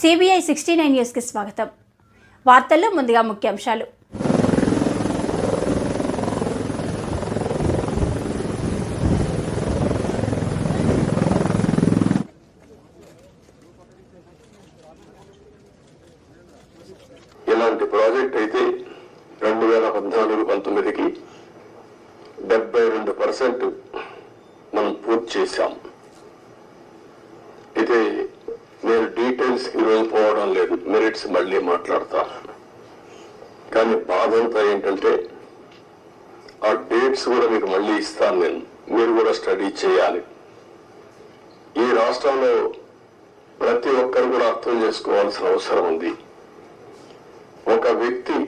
CBI sixty nine న్యూస్కి స్వాగతం. వార్తల్లో ముందుగా ముఖ్యాంశాలు. ఇలాంటి ప్రాజెక్ట్ అయితే రెండు వేల పద్నాలుగు పంతొమ్మిదికి డెబ్బై రెండు పర్సెంట్ మనం పూర్తి చేశాం. ఇది డీటెయిల్స్కి పోవడం లేదు. మెరిట్స్ మళ్ళీ మాట్లాడతా కానీ బాధ అంతా ఏంటంటే ఆ డేట్స్ కూడా మీకు మళ్ళీ ఇస్తాను నేను. మీరు కూడా స్టడీ చేయాలి. ఈ రాష్ట్రంలో ప్రతి ఒక్కరు కూడా అర్థం చేసుకోవాల్సిన అవసరం ఉంది. ఒక వ్యక్తి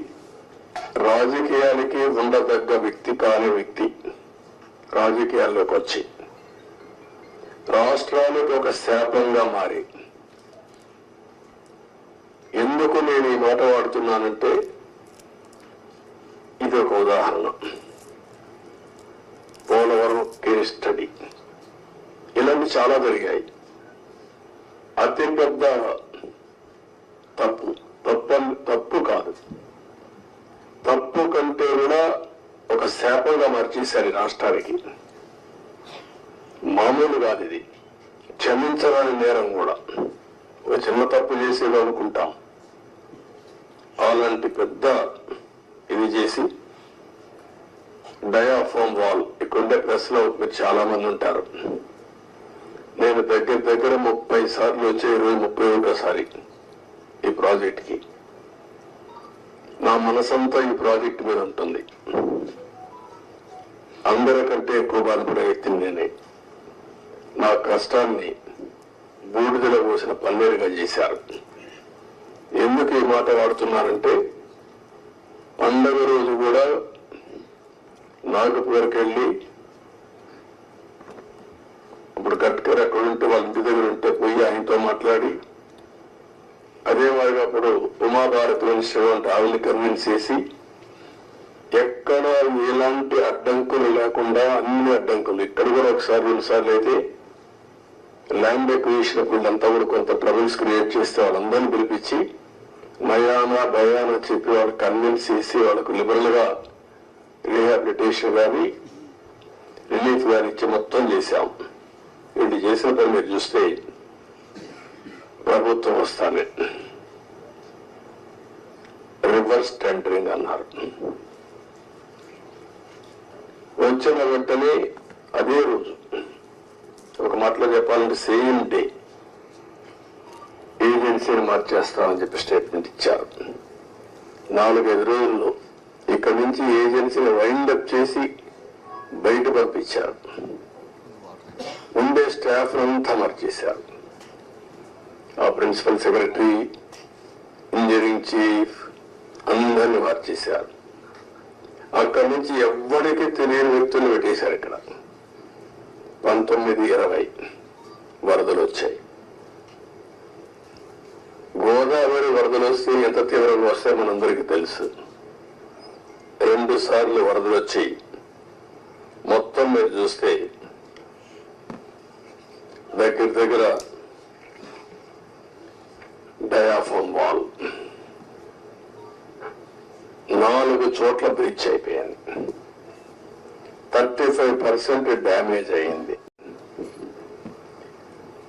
రాజకీయానికి ఉండదగ్గ వ్యక్తి కాని వ్యక్తి రాజకీయాల్లోకి వచ్చి రాష్ట్రానికి ఒక శాపంగా మారి ఎందుకు నేను ఈ మాట వాడుతున్నానంటే ఇది ఒక ఉదాహరణ. Polavaram case study. ఇలాంటి చాలా జరిగాయి. అతి పెద్ద తప్పు. తప్పు తప్పు కాదు. తప్పు కంటే కూడా ఒక శాపంగా మార్చేశారు రాష్ట్రానికి. మామూలు కాదు ఇది. క్షమించరాని నేరం కూడా. ఒక చిన్న తప్పు చేసేది అనుకుంటాం. అలాంటి పెద్ద ఇది చేసి డయాఫామ్ వాల్ ఇక్కడుండే ప్రెస్లో మీరు చాలా మంది ఉంటారు. నేను దగ్గర దగ్గర ముప్పై సార్లు వచ్చే ఇరవై ముప్పై ఒకసారి ఈ ప్రాజెక్ట్కి నా మనసంతా ఈ ప్రాజెక్ట్ మీద ఉంటుంది. అందరికంటే ఎక్కువ బాధపడే వ్యక్తిని నేనే. నా కష్టాన్ని బూడిదలో పోసిన పన్నీరుగా చేశారు. ఎందుకు ఈ మాట వాడుతున్నానంటే పండగ రోజు కూడా నాగపూర్కి వెళ్ళి ఇప్పుడు గట్కర్ అక్కడ ఉంటే వాళ్ళ ఇంటి దగ్గర ఉంటే పోయి ఆయనతో మాట్లాడి అదే మరి అప్పుడు ఉమాభారతి మినిస్టర్ వంటి ఆవిడని కన్విన్స్ చేసి ఎక్కడ ఎలాంటి అడ్డంకులు లేకుండా అన్ని అడ్డంకులు ఇక్కడ కూడా ఒకసారి రెండుసార్లు అయితే ల్యాండ్ ఎక్విజిషన్ అప్పుడు అంతా కూడా కొంత ట్రబుల్స్ క్రియేట్ చేస్తే వాళ్ళందరినీ పిలిపించి నయానా భయానా చెప్పి వాళ్ళు కన్విన్స్ చేసి వాళ్ళకు లిబరల్గా రీహాబిలిటేషన్ కానీ రిలీఫ్ కానీ ఇచ్చి మొత్తం చేశాం. ఇది చేసిన పని మీరు చూస్తే ప్రభుత్వం వస్తానే రివర్స్ టెండరింగ్ అన్నారు. వచ్చిన వెంటనే అదే రోజు ఒక మాటలో చెప్పాలంటే సేమ్ డే ఏజెన్సీని మార్చేస్తామని చెప్పి స్టేట్మెంట్ ఇచ్చారు. నాలుగైదు రోజుల్లో ఇక్కడ నుంచి ఏజెన్సీని వైండప్ చేసి బయట పంపించారు. ఉండే స్టాఫ్ అంతా మార్చేశారు. ఆ ప్రిన్సిపల్ సెక్రటరీ ఇంజనీరింగ్ చీఫ్ అందరిని మార్చేశారు. అక్కడి నుంచి ఎవ్వరికి తెలియని వ్యక్తులు పెట్టేశారు ఇక్కడ. పంతొమ్మిది ఇరవై వరదలు వచ్చాయి. గోదావరి వరదలు వస్తే ఎంత తీవ్రంగా వస్తాయో మనందరికీ తెలుసు. రెండు సార్లు వరదలు వచ్చి మొత్తం మీరు చూస్తే దగ్గర దగ్గర డయాఫోన్ వాల్. నాలుగు చోట్ల బ్రిడ్జ్ అయిపోయింది. థర్టీ ఫైవ్ పర్సెంట్ డ్యామేజ్ అయింది.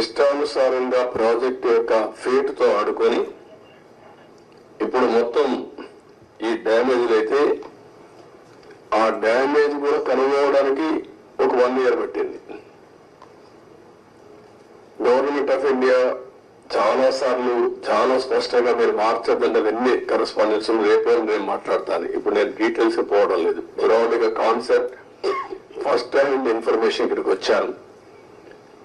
ఇష్టానుసారంగా ప్రాజెక్ట్ యొక్క ఫేట్తో ఆడుకొని ఇప్పుడు మొత్తం ఈ డ్యామేజ్ అయితే ఆ డ్యామేజ్ కూడా కనుగొనడానికి ఒక వన్ ఇయర్ పట్టింది. గవర్నమెంట్ ఆఫ్ ఇండియా చాలా సార్లు చాలా స్పష్టంగా మీరు మార్చద్దండి అవన్నీ కరస్పాండెన్స్ రేపే నేను మాట్లాడతాను. ఇప్పుడు నేను డీటెయిల్స్ పోవడం లేదు. బ్రాడ్గా కాన్సెప్ట్ ఫస్ట్ హ్యాండ్ ఇన్ఫర్మేషన్ ఇక్కడికి వచ్చాను.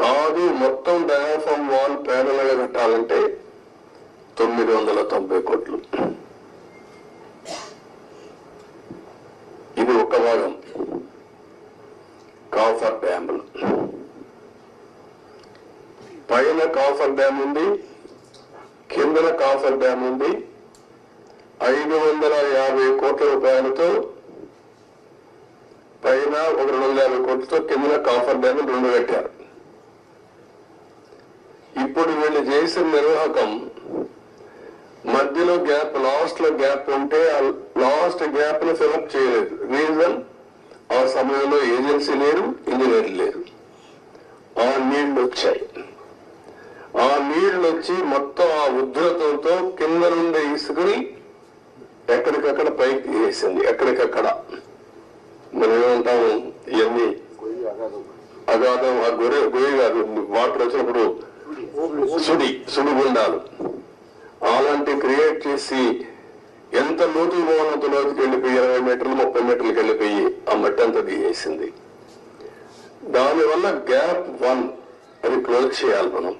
కాదు మొత్తం డయాఫామ్ వాల్ ప్యారల్గా కట్టాలంటే తొమ్మిది వందల తొంభై కోట్లు. ఇది ఒక భాగం. కాఫర్ డ్యాములు పైన కాఫర్ డ్యామ్ ఉంది కిందన కాఫర్ డ్యామ్ ఉంది. ఐదు వందల యాభై కోట్ల రూపాయలతో పైన ఒక రెండు వందల యాభై కోట్లతో కిందన కాఫర్ డ్యామ్ రెండు కట్టారు. ఇప్పుడు వీళ్ళు చేసిన నిర్వాహకం మధ్యలో గ్యాప్ లాస్ట్లో గ్యాప్ ఉంటే ఆ లాస్ట్ గ్యాప్ని ఫిలప్ చేయలేదు. రీజన్ ఆ సమయంలో ఏజెన్సీ లేరు ఇంజనీర్ లేరు. ఆ నీళ్ళు వచ్చాయి. ఆ నీళ్ళు వచ్చి మొత్తం ఆ ఉధృతంతో కింద నుండి ఇసుకుని ఎక్కడికక్కడ పైకి వేసింది. ఎక్కడికక్కడ? మనం ఏమంటాము? ఇవన్నీ అగాధం ఆ గొర్రె గొయ్యి కాదు. వాటర్ వచ్చినప్పుడు సుడి సుడిగుండాలు అలాంటి క్రియేట్ చేసి ఎంత లోతు పోవాలంత వెళ్ళిపోయి ఇరవై మీటర్లు ముప్పై మీటర్లకు వెళ్ళిపోయి ఆ మట్టి అంతా తీసేసింది దానివల్ల గ్యాప్ వన్ అది క్లోజ్ చేయాలి మనం.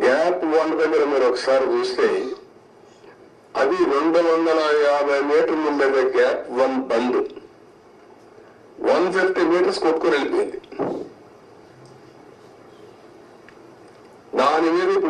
గ్యాప్ వన్ దగ్గర మీరు ఒకసారి చూస్తే అది రెండు వందల యాభై మీటర్లు ఉండేది గ్యాప్ వన్ బంద్. వన్ ఫిఫ్టీ మీటర్స్ కొట్టుకొని వెళ్ళిపోయింది దాని మీద ఇప్పుడు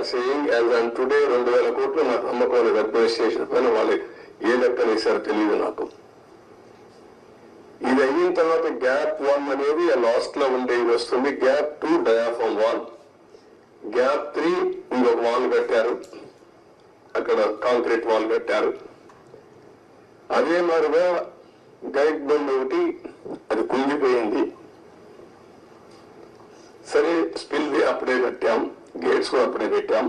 are saying as and today రెండు వేల కోట్లు నాకు అమ్మకం లేదు అడ్మినిస్ట్రేషన్ పైన వాళ్ళు. ఏ లెక్కన ఇస్తారో తెలియదు నాకు. ఇది అయిన తర్వాత గ్యాప్ వన్ అనేది లాస్ట్లో ఉండేది వస్తుంది. Gap two diaphragm wall gap three ఇంకొక వాల్ కట్టారు. అక్కడ కాంక్రీట్ వాల్ కట్టారు. అదే మాదిరిగా గైడ్ బండ్ ఒకటి అది కుంగిపోయింది. సరే స్పిల్ అప్పుడే కట్టాం. గేట్స్ కూడా అప్పుడే పెట్టాం